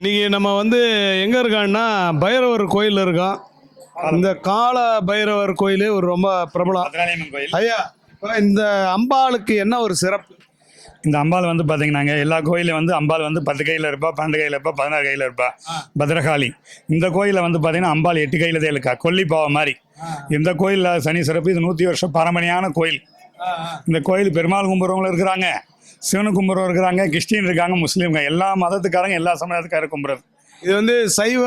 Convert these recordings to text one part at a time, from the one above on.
இன்னைக்கு நம்ம வந்து எங்க இருக்கோம்னா பைரவர் கோயில் இருக்கோம். இந்த கால பைரவர் கோயில் ஒரு ரொம்ப பிரபலம். ஐயா இந்த அம்பாளுக்கு என்ன ஒரு சிறப்பு? இந்த அம்பாள் வந்து பார்த்தீங்கன்னாங்க எல்லா கோயிலும் வந்து அம்பாள் வந்து பத்து கையில் இருப்பா பன்னெண்டு கையில் இருப்பா பதினாறு கையில் இருப்பா. பத்ரகாளி. இந்த கோயிலில் வந்து பார்த்தீங்கன்னா அம்பாள் எட்டு கையில் தான் இருக்கா கொல்லிப்பாவை மாதிரி. இந்த கோயிலில் சனி சிறப்பு இது நூற்றி வருஷம் பரம்பரையான கோயில். இந்த கோயில் பெருமாள் கும்புறவங்களும் இருக்கிறாங்க. சிவனு கும்புறவங்க இருக்கிறாங்க கிறிஸ்டின் இருக்காங்க முஸ்லீம்ங்க. எல்லா மதத்துக்காரங்க எல்லா சமயத்துக்காரங்க கும்புறது இது வந்து சைவ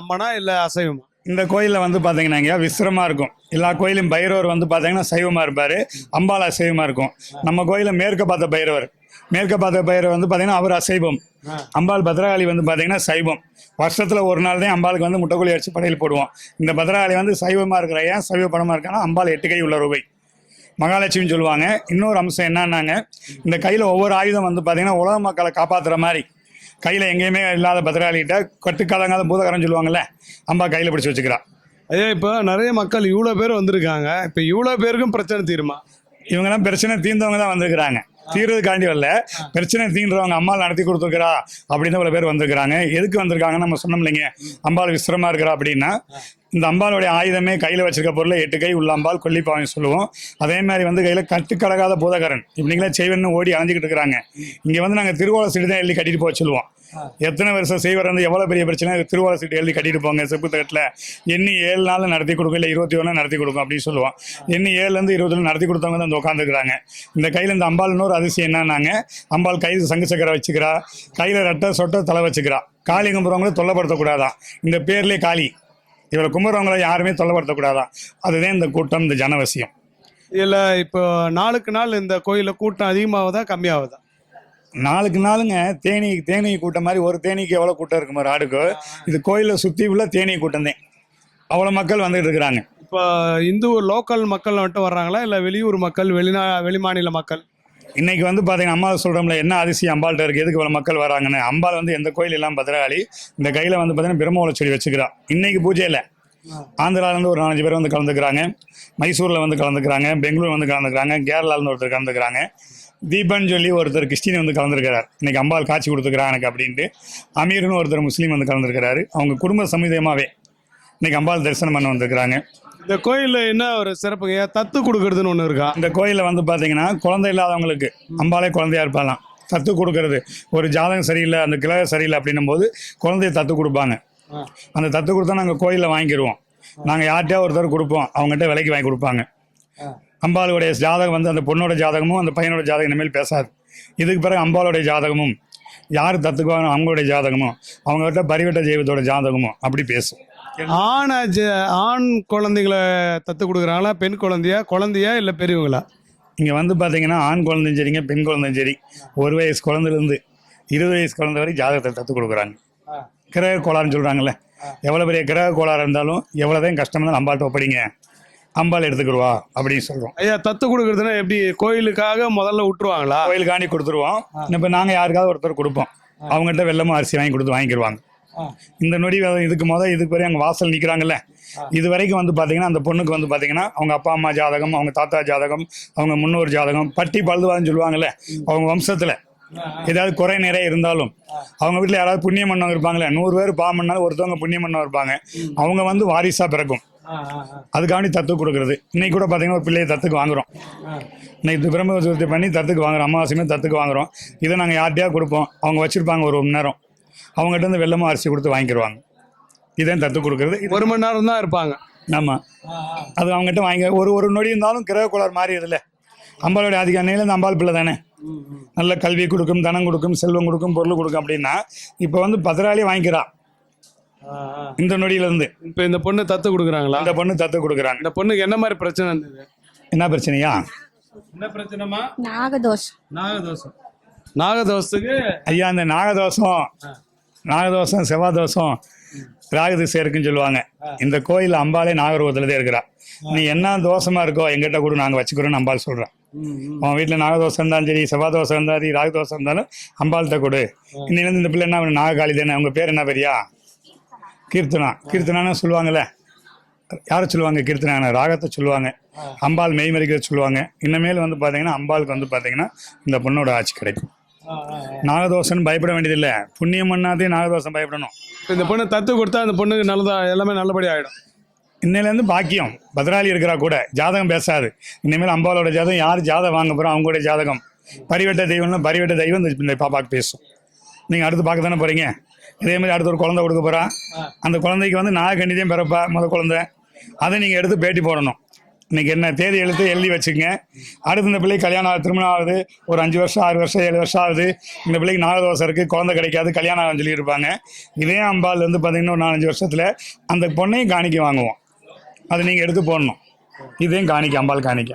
அம்மனா இல்ல அசைவமா? இந்த கோயிலில் வந்து பார்த்தீங்கன்னாங்க விசிரமாக இருக்கும். எல்லா கோயிலும் பைரவர் வந்து பார்த்தீங்கன்னா சைவமாக இருப்பார். அம்பாள் அசைவமாக இருக்கும். நம்ம கோயிலில் மேற்க பார்த்த பைரவர். மேற்க பார்த்த பைரவர் வந்து பார்த்தீங்கன்னா அவர் அசைவம். அம்பாள் பத்ரகாளி வந்து பார்த்தீங்கன்னா சைவம். வருஷத்தில் ஒரு நாள் தான் அம்பாளுக்கு வந்து முட்டைக்கோழி அடிச்சு படையல் போடுவோம். இந்த பத்ரகாளி வந்து சைவமாக இருக்கிற ஏன் சைவ படமாக இருக்கான்னா அம்பாள் எட்டு கை உள்ள ரூபாய். மகாலட்சுமின்னு சொல்லுவாங்க. இன்னொரு அம்சம் என்னன்னாங்க இந்த கையில் ஒவ்வொரு ஆயுதம் வந்து பார்த்தீங்கன்னா உலக மக்களை காப்பாற்றுற மாதிரி. கையில் எங்கேயுமே இல்லாத பத்திராளிகிட்ட கட்டுக்காலங்காத பூதகரம்னு சொல்லுவாங்கல்ல அம்பா கையில் பிடிச்சி வச்சுக்கிறா. ஐயா இப்போ நிறைய மக்கள் இவ்வளோ பேர் வந்திருக்காங்க. இப்போ இவ்வளோ பேருக்கும் பிரச்சனை தீருமா? இவங்கெல்லாம் பிரச்சனை தீர்ந்தவங்க தான் வந்திருக்கிறாங்க. தீர்றதுக்காண்டி வரல. பிரச்சனை தீன்றவங்க அம்மாள் நடத்தி கொடுத்துருக்கிறா அப்படின்னு பல பேர் வந்திருக்கிறாங்க. எதுக்கு வந்திருக்காங்கன்னு நம்ம சொன்னோம் இல்லைங்க. அம்பாள் விசிரமா இருக்கிறா அப்படின்னா இந்த அம்பாளுடைய ஆயுதமே கையில் வச்சிருக்க பொருளை எட்டு கை உள்ள அம்பாள் கொல்லிப்பாவன் சொல்லுவோம். அதே மாதிரி வந்து கையில் கட்டுக்கடகாத பூதகரன். இப்படிங்களா செய்வன்னு ஓடி அலைஞ்சிக்கிட்டு இருக்கிறாங்க. இங்கே வந்து நாங்கள் திருவோல சீட்டு தான் எழுதி கட்டிட்டு போக சொல்லுவோம். எத்தனை வருஷம் செய்வர் வந்து எவ்வளோ பெரிய பிரச்சனை? திருவோல சீட்டு எழுதி கட்டிட்டு போங்க செப்பு தகட்டில். ஏழு நாள் நடத்தி கொடுக்கும் இல்லை இருபத்தி ஒன்று நடத்தி கொடுக்கும் அப்படின்னு சொல்லுவோம் எண்ணி ஏழுலேருந்து இருபத்தி நடத்தி கொடுத்தவங்க தான் வந்து உட்காந்துருக்குறாங்க இந்த கையில் இந்த அம்பாள் ஒரு அதிசயம் என்னன்னாங்க அம்பாள் கையில் சங்கு சக்கரை வச்சுக்கிறா கையில் ரெட்டை சொட்டை தலை வச்சுக்கிறா. காளி கும்புறவங்களை தொல்லைப்படுத்தக்கூடாதான். இந்த பேர்லேயே காளி. இவளை கும்புறவங்களை யாருமே தொல்லைப்படுத்தக்கூடாதான். அதுதான் இந்த கூட்டம் இந்த ஜனவசியம். இல்லை இப்போ நாளுக்கு நாள் இந்த கோயிலில் கூட்டம் அதிகமாகுதா கம்மியாகுதா நாளுக்கு நாளுங்க தேனி தேனி கூட்டம் மாதிரி ஒரு தேனிக்கு எவ்வளோ கூட்டம் இருக்கும் ஒரு ஆடுக்கு? இது கோயிலை சுற்றி உள்ள தேனி கூட்டம் தான். அவ்வளோ மக்கள் வந்துட்டு இருக்கிறாங்க. இப்போ இந்து லோக்கல் மக்கள் மட்டும் வர்றாங்களா? இல்லை வெளியூர் மக்கள் வெளிநா வெளிமாநில மக்கள்? இன்னைக்கு வந்து பார்த்தீங்கன்னா அம்மா சொல்கிறோம்ல என்ன அதிசயம் அம்பாள்கிட்ட இருக்குது எதுக்கு இவ்வளோ மக்கள் வராங்கன்னு? அம்பாள் வந்து எந்த கோயில் எல்லாம் பத்திரகாளி இந்த கையில் வந்து பார்த்தீங்கன்னா பிரம்மோல செடி வச்சுக்கிறா. இன்னைக்கு பூஜையில் ஆந்திராலேருந்து ஒரு நாலஞ்சு பேர் வந்து கலந்துக்கிறாங்க. மைசூரில் வந்து கலந்துக்கிறாங்க. பெங்களூர் வந்து கலந்துக்கிறாங்க. கேரளாலேருந்து ஒருத்தர் கலந்துக்கிறாங்க. தீபன் சொல்லி ஒருத்தர் கிறிஸ்டின் வந்து கலந்துருக்கிறார். இன்னைக்கு அம்பாள் காட்சி கொடுத்துக்கிறான் எனக்கு அப்படின்ட்டு. அமீர்னு ஒருத்தர் முஸ்லீம் வந்து கலந்துருக்கிறாரு. அவங்க குடும்ப சமுதாயமாகவே இன்னைக்கு அம்பாள் தரிசனம் பண்ண வந்திருக்கிறாங்க. இந்த கோயிலில் என்ன ஒரு சிறப்புங்க தத்து கொடுக்கறதுன்னு ஒன்று இருக்கா? இந்த கோயிலில் வந்து பார்த்தீங்கன்னா குழந்தை இல்லாதவங்களுக்கு அம்பாலே குழந்தையா இருப்பாலாம் தத்து கொடுக்கறது. ஒரு ஜாதகம் சரியில்லை அந்த கிழக சரியில்லை அப்படின்னும் போது குழந்தைய தத்து கொடுப்பாங்க. அந்த தத்து கொடுத்தா நாங்கள் கோயிலில் வாங்கிடுவோம் நாங்கள் யார்கிட்டயா ஒருத்தர் கொடுப்போம். அவங்ககிட்ட விலைக்கு வாங்கி கொடுப்பாங்க. அம்பாளுடைய ஜாதகம் வந்து அந்த பொண்ணோட ஜாதகமும் அந்த பையனோட ஜாதகம் இனிமேல் பேசாது. இதுக்கு பிறகு அம்பாளுடைய ஜாதகமும் யார் தத்துக்குவாங்க? அவங்களுடைய ஜாதகமும் அவங்ககிட்ட பரிவட்ட ஜெய்வத்தோட ஜாதகமும் அப்படி பேசும். ஆணை ஜ- ஆண் குழந்தைகளை தத்து கொடுக்குறாங்களா பெண் குழந்தையா குழந்தையா இல்லை பெரியவங்களா? இங்கே வந்து பார்த்தீங்கன்னா ஆண் குழந்தையும் சரிங்க பெண் குழந்தையும் சரி ஒரு வயசு குழந்தைலேருந்து இருபது வயசு குழந்தை வரை ஜாதகத்தை தத்து கொடுக்குறாங்க. கிரக கோளாறுன்னு சொல்கிறாங்கல்ல எவ்வளோ பெரிய கிரக கோளாறு இருந்தாலும் எவ்வளோதான் கஷ்டம் இருந்தாலும் அம்பாள்கிட்ட ஒப்படைங்க. அம்பாள் எடுத்துக்கிடுவா அப்படின்னு சொல்கிறோம் ஐயா தத்து கொடுக்கறதுன்னா எப்படி? கோயிலுக்காக முதல்ல விட்டுருவாங்களா? கோயிலுக்காண்டி கொடுத்துருவோம். இப்போ நாங்கள் யாருக்காவது ஒருத்தர் கொடுப்போம். அவங்ககிட்ட வெள்ளமும் அரிசி வாங்கி கொடுத்து வாங்கிக்கிடுவாங்க இந்த நொடி இதுக்கு முதல் இதுக்கு வரை அங்கே வாசல் நிற்கிறாங்கல்ல இது வரைக்கும் வந்து பார்த்தீங்கன்னா அந்த பொண்ணுக்கு வந்து பார்த்தீங்கன்னா அவங்க அப்பா அம்மா ஜாதகம் அவங்க தாத்தா ஜாதகம் அவங்க முன்னோர் ஜாதகம் பட்டி பழுதுவான்னு சொல்லுவாங்கல்ல அவங்க வம்சத்தில். ஏதாவது குறை நிறைய இருந்தாலும் அவங்க வீட்டில் யாராவது புண்ணியம் பண்ணவங்க இருப்பாங்களே நூறு பேர் பாவம் பண்ணாலும் ஒருத்தவங்க புண்ணியம் பண்ணவங்க இருப்பாங்க அவங்க வந்து வாரிசாக பிறக்கும். அதுக்காண்டி தத்து கொடுக்குறது. இன்னைக்கு கூட பார்த்தீங்கன்னா ஒரு பிள்ளையை தத்துக்கு வாங்குறோம். இன்னைக்கு பிரம்ம சதுர்த்தி பண்ணி தத்துக்கு வாங்குறோம். அமாவாசையுமே தத்துக்கு வாங்குறோம். இதை நாங்கள் யார்கிட்டயா கொடுப்போம்? அவங்க வச்சிருப்பாங்க ஒரு மணி நேரம். அவங்ககிட்ட இருந்து வெள்ளமும் அரிசி கொடுத்து வாங்கிக்கிடுவாங்க இதான் தத்து கொடுக்குறது. ஒரு மணி நேரம் தான் இருப்பாங்க. ஆமாம் அது அவங்ககிட்ட வாங்கி ஒரு ஒரு நொடி இருந்தாலும் கிரக கோளாறு மாறியதில்ல அம்பாளுடைய அதிக அன்னையில அம்பாள் பிள்ளை தானே? நல்ல கல்வி கொடுக்கும் தனம் கொடுக்கும் செல்வம் கொடுக்கும் பொருள் கொடுக்கும் அப்படின்னா இப்போ வந்து பத்திராளி வாங்கிக்கிறா. இந்த நொடியிலேருந்து. இப்போ இந்த பொண்ணு தத்து கொடுக்குறாங்களா? இந்த பொண்ணு தத்து கொடுக்குறாங்க. இந்த பொண்ணுக்கு என்ன மாதிரி பிரச்சனை இருந்தது? என்ன பிரச்சனையா? என்ன பிரச்சனைமா நாகதோஷம். நாகதோஷம். நாகதோஷத்துக்கு ஐயா இந்த நாகதோஷம் நாகதோஷம் செவ்வாதோஷம் ராகு திசை இருக்குன்னு சொல்லுவாங்க. இந்த கோயில் அம்பாலே நாகரூபத்தில் தான் இருக்கிறா நீ என்ன தோஷமா இருக்கோ எங்கிட்ட கூட நாங்கள் வச்சுக்கிறோன்னு அம்பாள் சொல்கிறோம் உன் வீட்டில் நாகதோஷம் இருந்தாலும் சரி செவ்வாதோஷம் இருந்தாலும் ராகுதோஷம் இருந்தாலும் அம்பாள்கிட்ட கொடு. இன்னிலேருந்து இந்த பிள்ளை என்ன? நாககாளி தானே உங்கள் பேர் என்ன பெரியா? கீர்த்தனா. கீர்த்தனான்னு சொல்லுவாங்கல்ல. யாரை சொல்லுவாங்க கீர்த்தனான ராகத்தை சொல்லுவாங்க. அம்பாள் மெய்மறிக்கிற சொல்லுவாங்க. இனிமேல் வந்து பார்த்தீங்கன்னா அம்பாளுக்கு வந்து பார்த்தீங்கன்னா இந்த பொண்ணோட ஆட்சி கிடைக்கும். நாகதோஷம் பயப்பட வேண்டியதில்லை. புண்ணியம் பண்ணாதே நாகதோஷம் பயப்படணும். இந்த பொண்ணு தத்து கொடுத்தா அந்த பொண்ணுக்கு நல்லதா? எல்லாமே நல்லபடியா ஆயிடும். இன்னையிலேருந்து பாக்கியம். பத்ராளி இருக்கிறா கூட. ஜாதகம் பேசாது. இனிமேல் அம்பாலோட ஜாதகம் யார் ஜாதகம் வாங்க போகிறோம் அவங்களுடைய ஜாதகம். பரிவட்ட தெய்வம்னா பரிவட்ட தெய்வம் இந்த- பாப்பாக்கு பேசும். நீங்கள் அடுத்து பார்க்க தானே போகிறீங்க இதே மாதிரி அடுத்து ஒரு குழந்தை கொடுக்க போகிறா அந்த குழந்தைக்கு வந்து நாகக்கண்ணிதையும் பிறப்பா முத குழந்தை. அதை நீங்கள் எடுத்து பேட்டி போடணும். இன்னைக்கு என்ன தேதி எழுத்து எழுதி வச்சுக்கங்க. அடுத்து இந்த பிள்ளைக்கு கல்யாணம் திருமணம் ஆகுது ஒரு அஞ்சு வருஷம் ஆறு வருஷம் ஏழு வருஷம் ஆகுது. இந்த பிள்ளைக்கு நாகதோசை இருக்குது குழந்தை கிடைக்காது கல்யாணம் ஆகும்னு சொல்லியிருப்பாங்க. இதே அம்பாள் வந்து பார்த்தீங்கன்னா ஒரு நாலஞ்சு வருஷத்தில் அந்த பொண்ணையும் காணிக்க வாங்குவோம். அதை நீங்கள் எடுத்து போடணும். இதையும் காணிக்க அம்பாள் காணிக்க.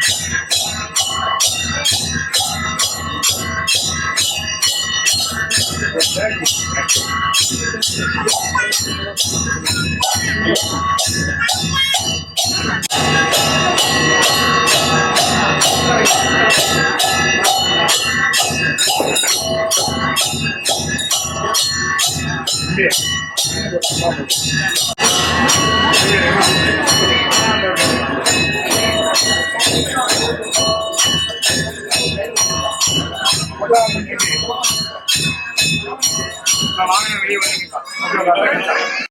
Yeah. la.